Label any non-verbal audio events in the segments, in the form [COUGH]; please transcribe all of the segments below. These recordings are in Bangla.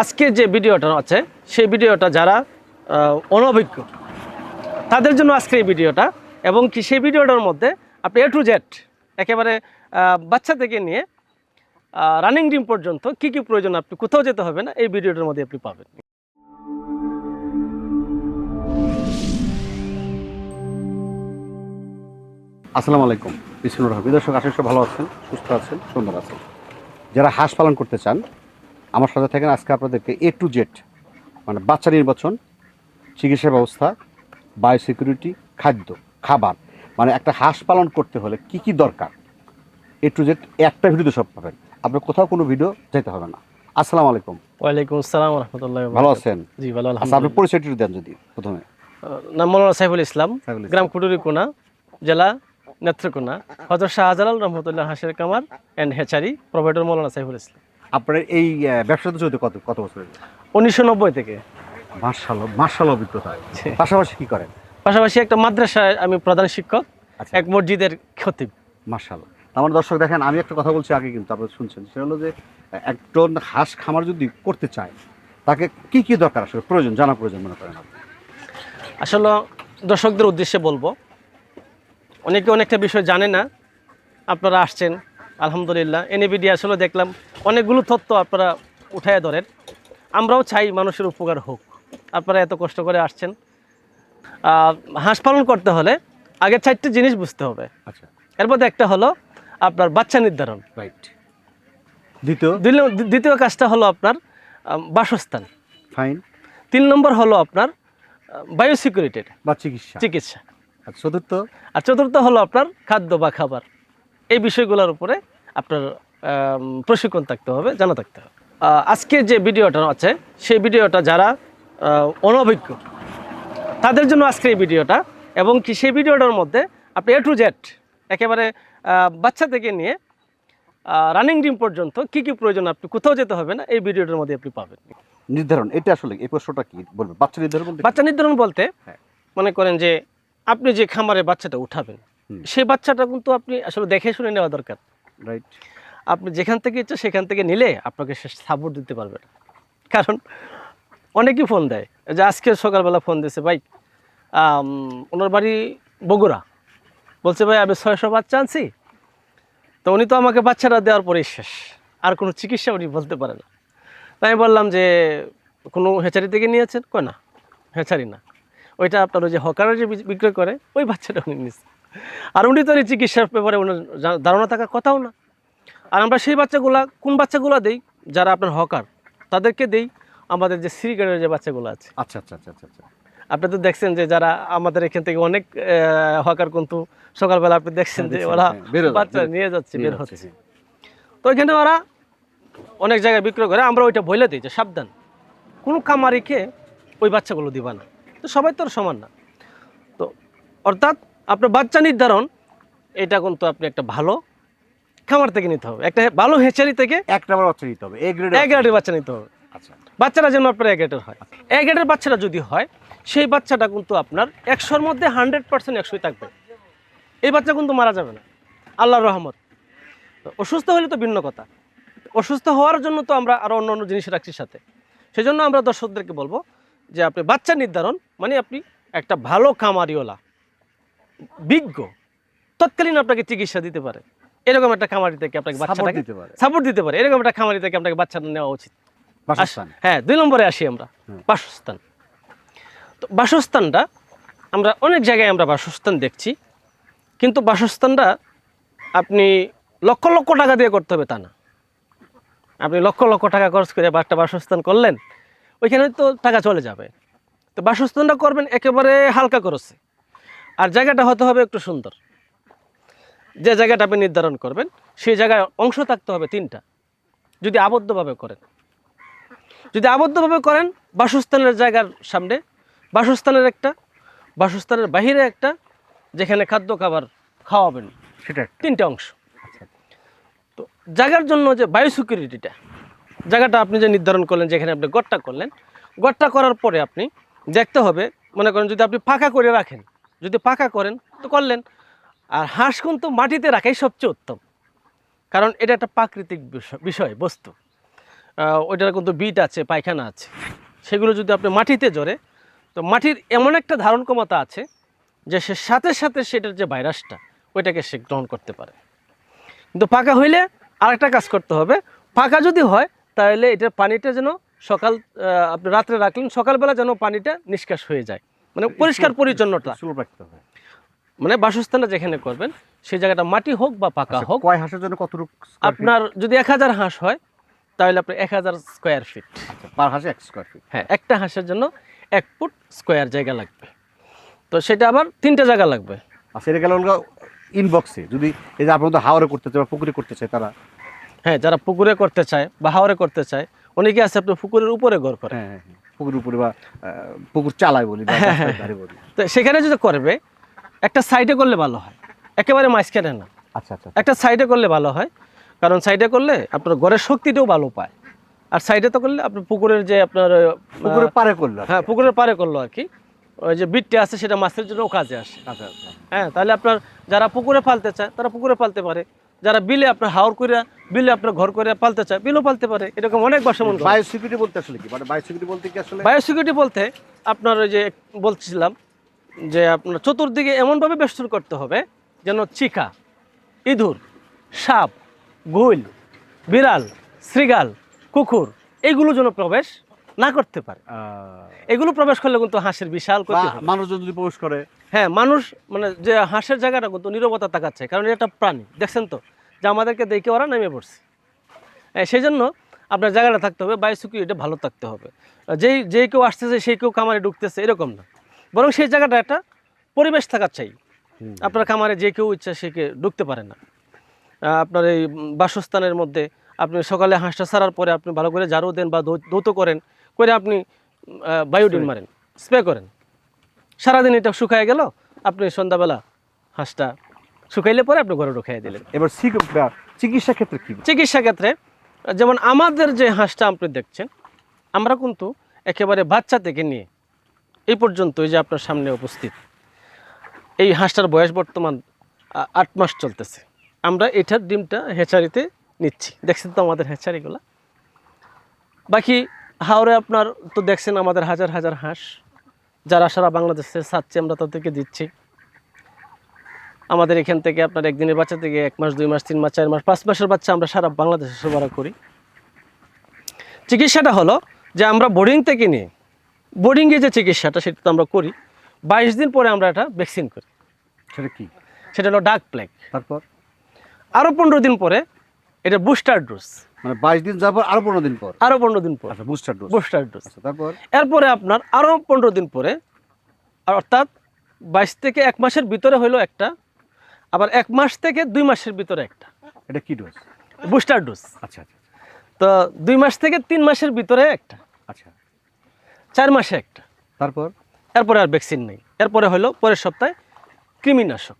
আজকের যে ভিডিওটা আছে, সেই ভিডিওটা যারা অনভিজ্ঞ, তাদের জন্য আজকের এই ভিডিওটা এবং কি সেই ভিডিওটার মধ্যে আপনি এ টু জেড একেবারে বাচ্চা থেকে নিয়ে রানিং ডিম পর্যন্ত কি কি প্রয়োজন আপনি কোথাও যেতে হবে না, এই ভিডিওটার মধ্যে আপনি পাবেন। আসসালামু আলাইকুম। বিষ্ণুর রহমান দর্শক, আশা ভালো আছেন, সুস্থ আছেন, সুন্দর আছেন। যারা হাঁস পালন করতে চান আমার সাথে থাকেন আজকে আপনাদেরকে এ টু জেড মানে বাচ্চা নির্বাচন চিকিৎসা ব্যবস্থা বায়োসিকিউরিটি খাদ্য খাবার মানে একটা হাঁস পালন করতে হলে কি কি দরকার? এ টু জেড একটা ভিডিওতে সব পাবেন। আপনার কোথাও কোনো ভিডিও যেতে হবে না। আসসালামু আলাইকুম। ওয়ালাইকুম আসসালাম রহমতুল্লাহ ভালো আছেন? জি ভালো আচ্ছা আলহামদুলিল্লাহ। পরিচয়টি দেন যদি প্রথমে। নাম মৌলানা সাইফুল ইসলাম গ্রাম ইসলাম। কোনা জেলা নেত্রকোনা। হজরত শাহজালাল রহমতুল্লাহ হাসের কামার and hatchery provider Maulana Saiful Islam. আপনার এই ব্যবসাতে চলতে কত কত বছর উনিশশো নব্বই থেকে। মার্শাল মার্শাল অভিজ্ঞতা। পাশাপাশি কি করেন? পাশাপাশি একটা মাদ্রাসায় আমি প্রধান শিক্ষক আচ্ছা। এক মসজিদের খতিব। মার্শাল আমার দর্শক দেখেন আমি একটা কথা বলছি আগে কিন্তু আপনারা শুনছেন। সেটা হলো যে একজন হাঁস খামার যদি করতে চায় তাকে কি কি দরকার আসলে? প্রয়োজন জানা প্রয়োজন মনে করেন আসলে দর্শকদের উদ্দেশ্যে বলব অনেকে অনেকটা বিষয় জানে না আপনারা আসছেন আলহামদুলিল্লাহ। এনএবিডি আসলে দেখলাম অনেকগুলো তথ্য আপনারা উঠায় ধরেন। আমরাও চাই মানুষের উপকার হোক। আপনারা এত কষ্ট করে আসছেন। হাঁস পালন করতে হলে আগে চারটে জিনিস বুঝতে হবে। আচ্ছা। এর মধ্যে একটা হলো আপনার বাচ্চা নির্ধারণ। রাইট দ্বিতীয়? দ্বিতীয় কাজটা হলো আপনার বাসস্থান। ফাইন তিন নম্বর হলো আপনার বায়োসিকিউরিটির বা চিকিৎসা। চিকিৎসা। আর চতুর্থ? আর চতুর্থ হলো আপনার খাদ্য বা খাবার। এই বিষয়গুলোর উপরে আপনার প্রশিক্ষণ থাকতে হবে জানা থাকতে হবে। আজকের যে ভিডিওটা আছে সেই ভিডিওটা যারা অনভিজ্ঞ তাদের জন্য আজকে এই ভিডিওটা এবং কি সেই ভিডিওটার মধ্যে আপনি এ টু জেড একেবারে বাচ্চা থেকে নিয়ে রানিং ডিম পর্যন্ত কি কি প্রয়োজন আপনি কোথাও যেতে হবে না এই ভিডিওটার মধ্যে আপনি পাবেন। নির্ধারণ এটা আসলে এই প্রশ্নটা কি বলবে বাচ্চা নির্ধারণ বাচ্চা নির্ধারণ বলতে হ্যাঁ। মনে করেন যে আপনি যে খামারে বাচ্চাটা উঠাবেন সেই বাচ্চাটা কিন্তু আপনি আসলে দেখে শুনে নেওয়া দরকার। রাইট আপনি যেখান থেকে ইচ্ছা সেখান থেকে নিলে আপনাকে সে সাপোর্ট দিতে পারবে না। কারণ অনেকেই ফোন দেয় যে আজকে সকালবেলা ফোন দিয়েছে ভাই ওনার বাড়ি বগুড়া। বলছে ভাই আমি ছয়শো বাচ্চা আনছি তো উনি তো আমাকে বাচ্চাটা দেওয়ার পরেই শেষ। আর কোনো চিকিৎসা উনি বলতে পারে না। তাই আমি বললাম যে কোনো হেচারি থেকে নিয়েছেন? কয় না হেচারি না। ওইটা আপনার ওই যে হকারে যে বিক্রয় করে ওই বাচ্চাটা উনি নিচ্ছে আর উনি তো এই চিকিৎসার ব্যাপারে ওনার ধারণা থাকার কথাও না। আর আমরা সেই বাচ্চাগুলা কোন বাচ্চাগুলো দেই যারা আপনার হকার তাদেরকে দেই আমাদের যে সিরিগারের যে বাচ্চাগুলো আছে। আচ্ছা আচ্ছা আচ্ছা আচ্ছা। আচ্ছা আপনি তো দেখছেন যে যারা আমাদের এখান থেকে অনেক হকার কিন্তু সকালবেলা আপনি দেখছেন হ্যাঁ, যে ওরা হ্যাঁ, বাচ্চা নিয়ে যাচ্ছে বের হচ্ছে তো এখানে ওরা অনেক জায়গায় বিক্রয় করে আমরা ওইটা বলে দিই যে সাবধান। কোনো কামারিকে ওই বাচ্চাগুলো দিবা না। তো সবাই তো আর সমান না। তো অর্থাৎ আপনার বাচ্চা নির্ধারণ এটা কিন্তু আপনি একটা ভালো খামার থেকে নিতে হবে। একটা ভালো হেচারি থেকে এক নাম্বার বাচ্চা নিতে হবে এক গ্রেডের বাচ্চা নিতে হবে। আচ্ছা। বাচ্চারা যেন আপনার এক গ্রেডের হয়। এক গ্রেডের বাচ্চাটা যদি হয় সেই বাচ্চাটা কিন্তু আপনার একশোর মধ্যে হান্ড্রেড পার্সেন্ট একশোই থাকবে। এই বাচ্চা কিন্তু মারা যাবে না। আল্লাহ রহমত। অসুস্থ হলে তো ভিন্ন কথা। অসুস্থ হওয়ার জন্য তো আমরা আরও অন্য অন্য জিনিস রাখছি সাথে। সেই জন্য আমরা দর্শকদেরকে বলব যে আপনি বাচ্চা নির্ধারণ মানে আপনি একটা ভালো খামারিওলা। বিজ্ঞ তৎকালীন আপনাকে চিকিৎসা দিতে পারে। এরকম একটা খামারি থেকে আপনাকে বাচ্চাটাকে দিতে পারে। সাপোর্ট দিতে পারে। এরকম একটা খামারি থেকে আপনাকে বাচ্চাটা নেওয়া উচিত। বাসস্থান। হ্যাঁ দুই নম্বরে আসি আমরা। বাসস্থান। তো বাসস্থানটা আমরা অনেক জায়গায় আমরা বাসস্থান দেখছি কিন্তু বাসস্থানটা আপনি লক্ষ লক্ষ টাকা দিয়ে করতে হবে তা না। আপনি লক্ষ লক্ষ টাকা খরচ করে একটা বাসস্থান করলেন ওইখানে তো টাকা চলে যাবে। তো বাসস্থানটা করবেন একেবারে হালকা খরচে। আর জায়গাটা হতে হবে একটু সুন্দর। যে জায়গাটা আপনি নির্ধারণ করবেন সেই জায়গায় অংশ থাকতে হবে তিনটা। যদি আবদ্ধভাবে করেন। যদি আবদ্ধভাবে করেন বাসস্থানের জায়গার সামনে বাসস্থানের একটা বাসস্থানের বাহিরে একটা যেখানে খাদ্য খাবার খাওয়াবেন সেটা। তিনটে অংশ। তো জায়গার জন্য যে বায়ু সিকিউরিটিটা জায়গাটা আপনি যে নির্ধারণ করলেন যেখানে আপনি গড়টা করলেন গড়টা করার পরে আপনি দেখতে হবে মনে করেন যদি আপনি ফাঁকা করে রাখেন যদি পাকা করেন, তো করলেন। আর হাঁস কিন্তু মাটিতে রাখাই সবচেয়ে উত্তম। কারণ এটা একটা প্রাকৃতিক বিষয় বস্তু। ওইটার কিন্তু বিট আছে, পায়খানা আছে। সেগুলো যদি আপনি মাটিতে জড়ে তো মাটির এমন একটা ধারণ ক্ষমতা আছে যে সে সাথে সাথে সেটার যে ভাইরাসটা, ওইটাকে সে গ্রহণ করতে পারে। কিন্তু পাকা হইলে আরেকটা কাজ করতে হবে। পাকা যদি হয়, তাহলে এটার পানিটা যেন সকাল আপনি রাত্রে রাখলেন, সকালবেলা যেন পানিটা নিষ্কাশ হয়ে যায়। মানে পরিষ্কার পরিচ্ছন্নতা। সুলভ রাখতে হবে। মানে বাসস্থানটা যেখানে করবেন সেই জায়গাটা মাটি হোক বা পাকা আচ্ছা, হোক কয় হাঁসের জন্য কতটুকু আপনার যদি এক হাজার হাঁস হয় তাহলে আপনার এক হাজার স্কোয়ার ফিট পার হাঁসে এক স্কোয়ার ফিট হ্যাঁ একটা হাঁসের জন্য এক ফুট স্কোয়ার জায়গা লাগবে। তো সেটা আবার তিনটা জায়গা লাগবে। আচ্ছা এটা গেল ইনবক্সে যদি এই যে আপনার হাওড়ে করতে চায় বা পুকুরে করতে চায় তারা। হ্যাঁ যারা পুকুরে করতে চায় বা হাওরে করতে চায় অনেকে আছে আপনার পুকুরের উপরে ঘর করে হ্যাঁ। হ্যাঁ, হ্যাঁ। উপরে বা পুকুর চালায় বলি বা রাস্তার ধারে বলি। তো সেখানে যদি করবে একটা সাইডে করলে ভালো হয়। একেবারে মাঝখানে না। আচ্ছা আচ্ছা একটা সাইডে করলে ভালো হয়। কারণ সাইডে করলে আপনার ঘরের শক্তিটাও ভালো পায়। আর সাইডে তো করলে আপনার পুকুরের যে আপনার পুকুরের পারে করল হ্যাঁ পুকুরের পারে করল আর কি। ওই যে বিটটা আছে সেটা মাছের জন্য কাজে আসে। আচ্ছা আচ্ছা। হ্যাঁ তাহলে আপনার যারা পুকুরে পালতে চায় তারা পুকুরে পালতে পারে। যারা বিলে আপনার হাওর করে বিলে আপনার ঘর করে পালতে চায় বিলও পালতে পারে। এরকম অনেক বাসমন বায়োসিকিউরিটি বলতে আসলে কি? মানে বায়োসিকিউরিটি বলতে কি আসলে? বায়োসিকিউরিটি বলতে আপনার ওই যে বলছিলাম যে আপনার চতুর্দিকে এমনভাবে বেষ্টন করতে হবে যেন চিকা ইঁদুর সাপ গুইল বিড়াল শ্রীগাল কুকুর এগুলো যেন প্রবেশ না করতে পারে। এগুলো প্রবেশ করলে কিন্তু হাঁসের বিশাল মানুষজন যদি প্রবেশ করে? হ্যাঁ মানুষ মানে যে হাঁসের জায়গাটা কিন্তু নিরবতা তাকাচ্ছে কারণ এটা প্রাণী দেখছেন তো? যে আমাদেরকে দেখে ওরা নেমে পড়ছে। সেই জন্য আপনার জায়গাটা থাকতে হবে বায়োসিকিউরিটি ভালো থাকতে হবে। যেই যে কেউ আসতেছে সেই কেউ কামারে ঢুকতেছে এরকম না। বরং সেই জায়গাটা একটা পরিবেশ থাকার চাই। আপনার খামারে যে কেউ ইচ্ছা সে কে ঢুকতে পারে না। আপনার এই বাসস্থানের মধ্যে আপনি সকালে হাঁসটা ছাড়ার পরে আপনি ভালো করে ঝাড়ু দেন বা ধৌত করেন করে আপনি বায়োডিন মারেন স্প্রে করেন। সারাদিন এটা শুকায় গেল আপনি সন্ধ্যাবেলা হাঁসটা শুকাইলে পরে আপনি ঘরে ঢুকাই দিলেন। এবার সিক- চিকিৎসা ক্ষেত্রে কি? চিকিৎসা ক্ষেত্রে যেমন আমাদের যে হাঁসটা আপনি দেখছেন আমরা কিন্তু একেবারে বাচ্চা থেকে নিয়ে এই পর্যন্ত যে আপনার সামনে উপস্থিত এই হাঁসটার বয়স বর্তমান আট মাস চলতেছে। আমরা এটার ডিমটা হেচারিতে নিচ্ছি। দেখছেন তো আমাদের হেচারিগুলা বাকি হাওড়ে আপনার তো দেখছেন আমাদের হাজার হাজার হাঁস যারা সারা বাংলাদেশে ছাড়ছে আমরা তাদেরকে দিচ্ছি। আমাদের এখান থেকে আপনার একদিনের বাচ্চা থেকে এক মাস দুই মাস তিন মাস চার মাস পাঁচ মাসের বাচ্চা আমরা সারা বাংলাদেশে সরবরাহ করি। চিকিৎসাটা হলো যে আমরা বোর্ডিং থেকে নিয়ে বোর্ডিংয়ে যে চিকিৎসাটা সেটা তো আমরা করি বাইশ দিন পরে আমরা এটা ভ্যাকসিন করি। সেটা কি? সেটা হলো ডাক প্লেগ তারপর? আরও পনেরো দিন পরে এটা বুস্টার ডোজ মানে বাইশ দিন যাওয়ার পর আরও পনেরো দিন পর? আরও পনেরো দিন পর। বুস্টার ডোজ বুস্টার ডোজ তারপর? এরপরে আপনার আরও পনেরো দিন পরে আর অর্থাৎ বাইশ থেকে এক মাসের ভিতরে হলো একটা আবার এক মাস থেকে দুই মাসের ভিতরে একটা। এটা কি ডোজ বুস্টার ডোজ আচ্ছা আচ্ছা তো দুই মাস থেকে তিন মাসের ভিতরে একটা। আচ্ছা। চার মাসে একটা। তারপর? এরপরে আর ভ্যাকসিন নেই। এরপরে হলো পরের সপ্তাহে কৃমিনাশক।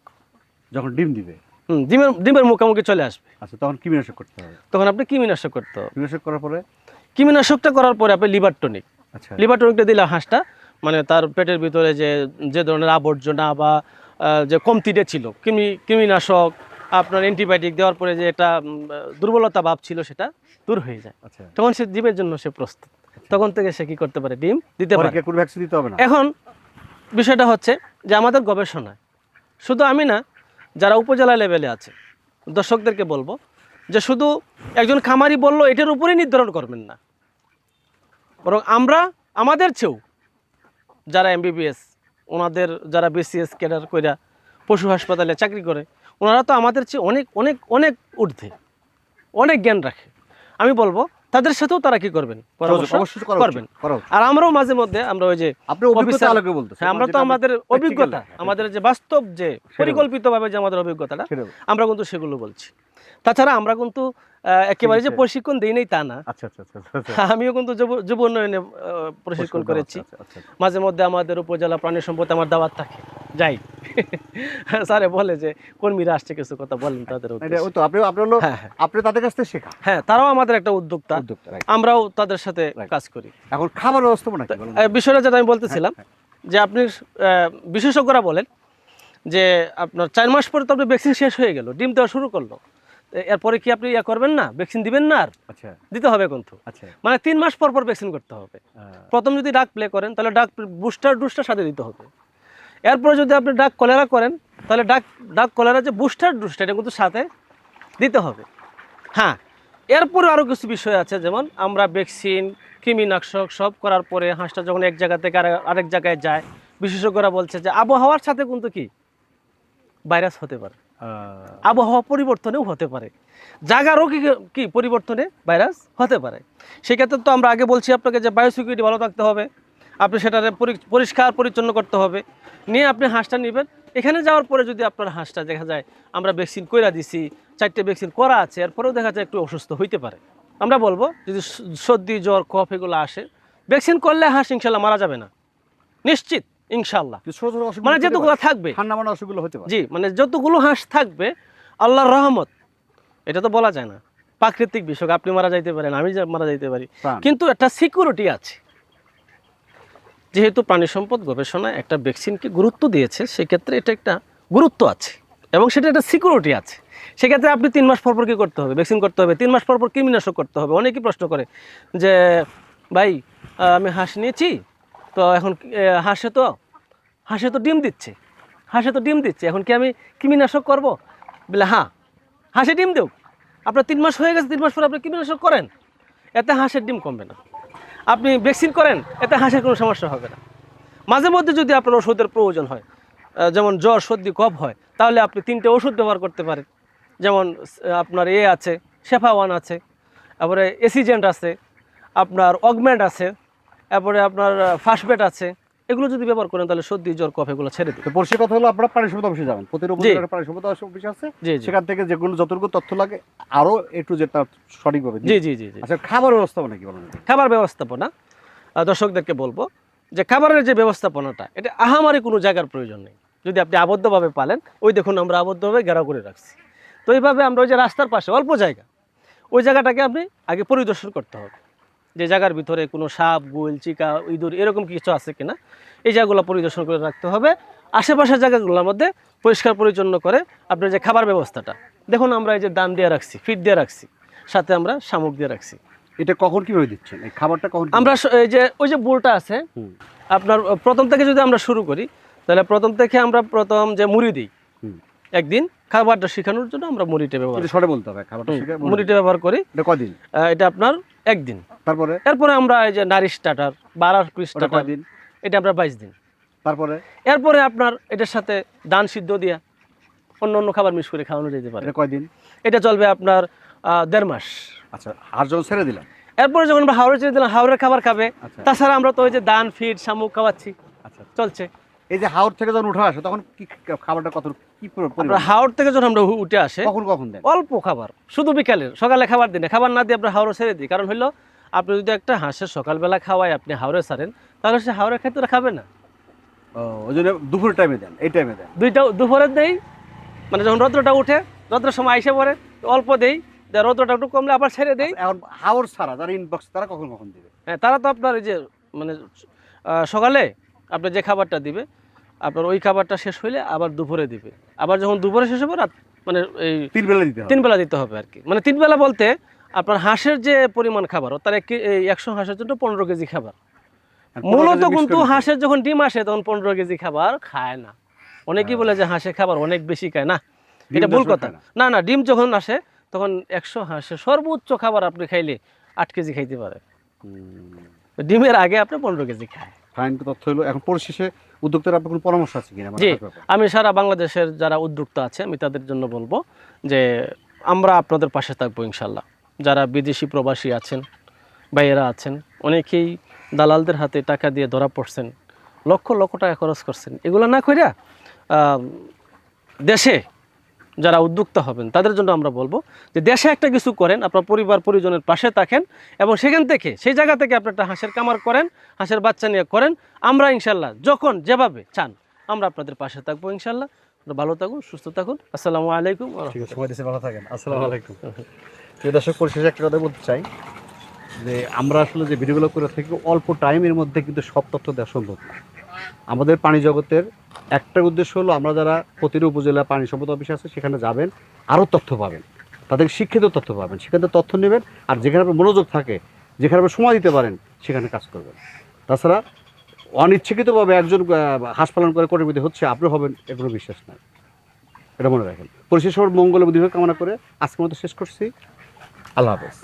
যখন ডিম দিবে? হুম ডিমের ডিমের মুখোমুখি চলে আসবে। আচ্ছা তখন কৃমিনাশক করতে হবে। তখন আপনি কৃমিনাশক করতে হবে। কৃমিনাশক করার পরে? কৃমিনাশকটা করার পরে আপনি লিভার টনিক। আচ্ছা। লিভার টনিকটা দিলে হাঁসটা মানে তার পেটের ভিতরে যে যে ধরনের আবর্জনা বা যে কমতিটা ছিল কৃমি কৃমিনাশক আপনার অ্যান্টিবায়োটিক দেওয়ার পরে যে উম, দুর্বলতা ভাব ছিল সেটা দূর হয়ে যায়। আচ্ছা। তখন সে ডিমের জন্য সে প্রস্তুত। তখন থেকে সে কি করতে পারে? ডিম দিতে পারে দিতে হবে না? এখন বিষয়টা হচ্ছে যে আমাদের গবেষণায় শুধু আমি না যারা উপজেলা লেভেলে আছে দর্শকদেরকে বলব যে শুধু একজন খামারি বলল এটার উপরেই নির্ধারণ করবেন না। বরং আমরা আমাদের চেয়েও যারা এমবিবিএস ওনাদের যারা বিসিএস ক্যাডার কইরা পশু হাসপাতালে চাকরি করে ওনারা তো আমাদের চেয়ে অনেক অনেক অনেক ঊর্ধ্বে অনেক জ্ঞান রাখে। আমি বলব তাদের সাথেও তারা কি করবেন? করবেন। আর আমরাও মাঝে মধ্যে আমরা ওই যে হ্যাঁ, আমরা মানে তো আমাদের অভিজ্ঞতা আমাদের যে বাস্তব যে পরিকল্পিতভাবে যে আমাদের অভিজ্ঞতাটা। আমরা কিন্তু সেগুলো বলছি। তাছাড়া আমরা কিন্তু একেবারে যে প্রশিক্ষণ দিই নেই তা না। আচ্ছা আচ্ছা আচ্ছা আমিও কিন্তু যুব উন্নয়নে প্রশিক্ষণ করেছি। মাঝে মধ্যে আমাদের উপজেলা প্রাণী সম্পদ আমার দাওয়াত থাকে। যাই। [LAUGHS] স্যারে বলে যে কর্মীরা আসছে কিছু কথা বলেন তাদের আপনি আপনি হলো হ্যাঁ, হ্যাঁ। আপনি তাদের কাছ থেকে শেখা হ্যাঁ তারাও আমাদের একটা উদ্যোক্তা। আমরাও তাদের সাথে কাজ করি। এখন খাবার ব্যবস্থাপনা বিষয়টা যেটা আমি বলতেছিলাম হ্যাঁ, যে আপনি বিশেষজ্ঞরা বলেন যে আপনার চার মাস পরে তো আপনার ভ্যাকসিন শেষ হয়ে গেল ডিম দেওয়া শুরু করল। এরপরে কি আপনি ইয়া করবেন না? ভ্যাকসিন দিবেন না আর? আচ্ছা। দিতে হবে কিন্তু। আচ্ছা। মানে তিন মাস পর পর ভ্যাকসিন করতে হবে। প্রথম যদি ডাক প্লে করেন তাহলে ডাক বুস্টার ডোজটার সাথে দিতে হবে। এরপরে যদি আপনি ডাক কলেরা করেন তাহলে ডাক ডাক কলেরা যে বুস্টার ডোজটা এটা কিন্তু সাথে দিতে হবে। হ্যাঁ এরপরে আরও কিছু বিষয় আছে যেমন আমরা ভ্যাকসিন কৃমিনাশক সব করার পরে হাঁসটা যখন এক জায়গা থেকে আরে- আরেক জায়গায় যায় বিশেষজ্ঞরা বলছে যে আবহাওয়ার সাথে কিন্তু কি? ভাইরাস হতে পারে। আবহাওয়া পরিবর্তনেও হতে পারে। জায়গারও কি কি পরিবর্তনে ভাইরাস হতে পারে? সেক্ষেত্রে তো আমরা আগে বলছি আপনাকে যে বায়োসিকিউরিটি ভালো থাকতে হবে, আপনি পরি- পরিষ্কার পরিচ্ছন্ন করতে হবে। নিয়ে আপনি হাঁসটা নেবেন। এখানে যাওয়ার পরে যদি আপনার হাঁসটা দেখা যায়, আমরা ভ্যাকসিন কইরা দিছি, চারটে ভ্যাকসিন করা আছে, এরপরেও দেখা যায় একটু অসুস্থ হইতে পারে। আমরা বলব, যদি সর্দি, জ্বর, কফ এগুলো আসে ভ্যাকসিন করলে হাঁস ইনশাল্লাহ মারা যাবে না। নিশ্চিত। ইনশাল্লাহ মানে যতগুলো থাকবে। ঠান্ডা মানা অসুবিধা হতে পারে। জি মানে যতগুলো হাঁস থাকবে আল্লাহর রহমত এটা তো বলা যায় না। প্রাকৃতিক বিষয় আপনি মারা যাইতে পারেন আমি যা- মারা যাইতে পারি। কিন্তু একটা সিকিউরিটি আছে। যেহেতু প্রাণী সম্পদ গবেষণায় একটা ভ্যাকসিনকে গুরুত্ব দিয়েছে সেক্ষেত্রে এটা একটা গুরুত্ব আছে এবং সেটা একটা সিকিউরিটি আছে। সেক্ষেত্রে আপনি তিন মাস পর পর কী করতে হবে? ভ্যাকসিন করতে হবে। তিন মাস পর পর কৃমিনাশক করতে হবে। অনেকেই প্রশ্ন করে যে ভাই আমি হাঁস নিয়েছি তো এখন হাঁসে তো হাঁসে তো ডিম দিচ্ছে। হাঁসে তো ডিম দিচ্ছে। এখন কি আমি কৃমিনাশক করব? বলে হ্যাঁ হাঁসে ডিম দেও আপনার তিন মাস হয়ে গেছে, তিন মাস পর আপনি কৃমিনাশক করেন। এতে হাঁসের ডিম কমবে না। আপনি ভ্যাকসিন করেন, এতে হাঁসের কোনো সমস্যা হবে না। মাঝে মধ্যে যদি আপনার ওষুধের প্রয়োজন হয় যেমন জ্বর, সর্দি, কফ হয়, তাহলে আপনি তিনটে ওষুধ ব্যবহার করতে পারেন। যেমন আপনার এ আছে শেফা ওয়ান আছে, তারপরে এসিজেন্ট আছে, আপনার অগমেন্ট আছে তারপরে আপনার ফাস্টবেট আছে। এগুলো যদি ব্যবহার করেন তাহলে সর্দি জ্বর কফ এগুলো ছেড়ে দিবে পরিষ্কার কথা হলো আপনারা প্রাণী সম্পদ অফিসে যাবেন প্রতিটা উপজেলার প্রাণী সম্পদ অফিস আছে। সেখান থেকে যেগুলো যতটুকু তথ্য লাগে আরও একটু যেটা সঠিকভাবে জি জি জি জি। আচ্ছা খাবার ব্যবস্থাপনা কি বলেন? খাবার ব্যবস্থাপনা দর্শকদেরকে বলব যে খাবারের যে ব্যবস্থাপনাটা এটা আহামারি কোনো জায়গার প্রয়োজন নেই। যদি আপনি আবদ্ধভাবে পালেন ওই দেখুন আমরা আবদ্ধভাবে ঘেরাও করে রাখছি। তো এইভাবে আমরা ওই যে রাস্তার পাশে অল্প জায়গা ওই জায়গাটাকে আপনি আগে পরিদর্শন করতে হবে। যে জায়গার ভিতরে কোনো সাপ গোল চিকা ইঁদুর এরকম কিছু আছে কিনা এই জায়গাগুলো পরিদর্শন করে রাখতে হবে। আশেপাশের জায়গাগুলোর মধ্যে পরিষ্কার পরিচ্ছন্ন করে আপনার যে খাবার ব্যবস্থাটা দেখুন আমরা এই যে দান দিয়ে রাখছি ফিট দিয়ে রাখছি সাথে আমরা শামুক দিয়ে রাখছি। এটা কখন কীভাবে দিচ্ছেন? এই খাবারটা কখন আমরা এই যে ওই যে বোলটা আছে আপনার প্রথম থেকে যদি আমরা শুরু করি তাহলে প্রথম থেকে আমরা প্রথম যে মুড়ি দিই একদিন খাবারটা শেখানোর জন্য আমরা মুড়িটা ব্যবহার সরে বলতে হবে খাবারটা মুড়িটা ব্যবহার করি। কদিন? এটা আপনার একদিন। তারপরে? এরপরে আমরা এই যে নারী স্টার্টার বারার ওটা স্টার্টার কয়দিন এটা আমরা বাইশ দিন। তারপরে? এরপরে আপনার এটার সাথে দান সিদ্ধ দিয়া অন্য অন্য খাবার মিক্স করে খাওয়ানো যেতে পারে। কয়দিন এটা চলবে আপনার দেড় মাস। আচ্ছা আর যখন ছেড়ে দিলাম এরপরে যখন আমরা হাওড়ে ছেড়ে দিলাম হাওড়ের খাবার খাবে আচ্ছা। তাছাড়া আমরা তো ওই যে দান ফিড শামুক খাওয়াচ্ছি। আচ্ছা। চলছে। এই যে হাওড় থেকে যখন উঠে আসে তখন কি খাবারটা কত কি হাওড় থেকে যখন আমরা উঠে আসে কখন কখন দেন? অল্প খাবার শুধু বিকালের সকালে খাবার দিনে। খাবার না দিয়ে আমরা হাওড়ে ছেড়ে দিই। কারণ হলো আপনি যদি একটা হাঁসের সকালবেলা খাওয়াই আপনি হাওড়ে ছাড়েন তাহলে সে হাওড়ে খেতে খাবে না। ওই জন্য দুপুর টাইমে দেন এই টাইমে দেন। দুইটা দুপুরে দেই মানে যখন রৌদ্রটা উঠে রৌদ্রের সময় আইসে পড়ে অল্প দেই রৌদ্রটা একটু কমলে আবার ছেড়ে দেই। এখন হাওড় ছাড়া যারা ইনবক্স তারা কখন কখন দিবে? হ্যাঁ তারা তো আপনার এই যে মানে সকালে আপনার যে খাবারটা দিবে আপনার ওই খাবারটা শেষ হইলে আবার দুপুরে দিবে। আবার যখন দুপুরে শেষ হবে রাত মানে এই তিন বেলা দিতে হবে। তিন বেলা দিতে হবে আর কি মানে তিন বেলা বলতে আপনার হাঁসের যে পরিমাণ খাবার তার এই একশো হাঁসের জন্য পনেরো কেজি খাবার। মূলত কিন্তু হাঁসের যখন ডিম আসে তখন পনেরো কেজি খাবার খায় না। অনেকেই বলে যে হাঁসের খাবার অনেক বেশি খায়। না এটা ভুল কথা। না। না না ডিম যখন আসে তখন একশো হাঁসের সর্বোচ্চ খাবার আপনি খাইলে আট কেজি খাইতে পারে। ডিমের আগে আপনি পনেরো কেজি খায়। তথ্য হলো এখন পরিশেষে উদ্যোক্তার আপনার কোনো পরামর্শ আছে কিনা জি আমি সারা বাংলাদেশের যারা উদ্যোক্তা আছে আমি তাদের জন্য বলব যে আমরা আপনাদের পাশে থাকব ইনশাল্লাহ। যারা বিদেশি প্রবাসী আছেন ভাইয়েরা আছেন অনেকেই দালালদের হাতে টাকা দিয়ে ধরা পড়ছেন লক্ষ লক্ষ টাকা খরচ করছেন। এগুলো না কইরা দেশে যারা উদ্যোক্তা হবেন তাদের জন্য আমরা বলব যে দেশে একটা কিছু করেন আপনার পরিবার পরিজনের পাশে থাকেন এবং সেখান থেকে সেই জায়গা থেকে আপনি একটা হাঁসের কামার করেন হাঁসের বাচ্চা নিয়ে করেন আমরা ইনশাল্লাহ যখন যেভাবে চান আমরা আপনাদের পাশে থাকব ইনশাল্লাহ ভালো থাকুন সুস্থ থাকুন আসসালামু আলাইকুম ওয়া ঠিক আছে সময় দিয়েছে ভালো থাকেন আসসালামু আলাইকুম। প্রিয় দর্শক পরিশেষে একটা কথা বলতে চাই যে আমরা আসলে যে ভিডিওগুলো করে থাকি অল্প টাইমের মধ্যে কিন্তু সব তথ্য দেওয়া সম্ভব না। আমাদের পানি জগতের একটা উদ্দেশ্য হলো আমরা যারা প্রতিটি উপজেলা পানি সম্পদ অফিস আছে, সেখানে যাবেন, আরও তথ্য পাবেন। তাদের শিক্ষিত তথ্য পাবেন, সেখান থেকে তথ্য নেবেন, আর যেখানে আপনার মনোযোগ থাকে, যেখানে আপনি সময় দিতে পারেন, সেখানে কাজ করবেন। তাছাড়া অনিচ্ছাকৃতভাবে একজন হাঁস পালন করে কোটিপতি হচ্ছে আপনি হবেন, এ কোনো বিশ্বাস নাই। এটা মনে রাখেন। পরিশেষ মঙ্গল বুদ্ধি কামনা করে আজকের মতো শেষ করছি। আল্লাহ হাফেজ।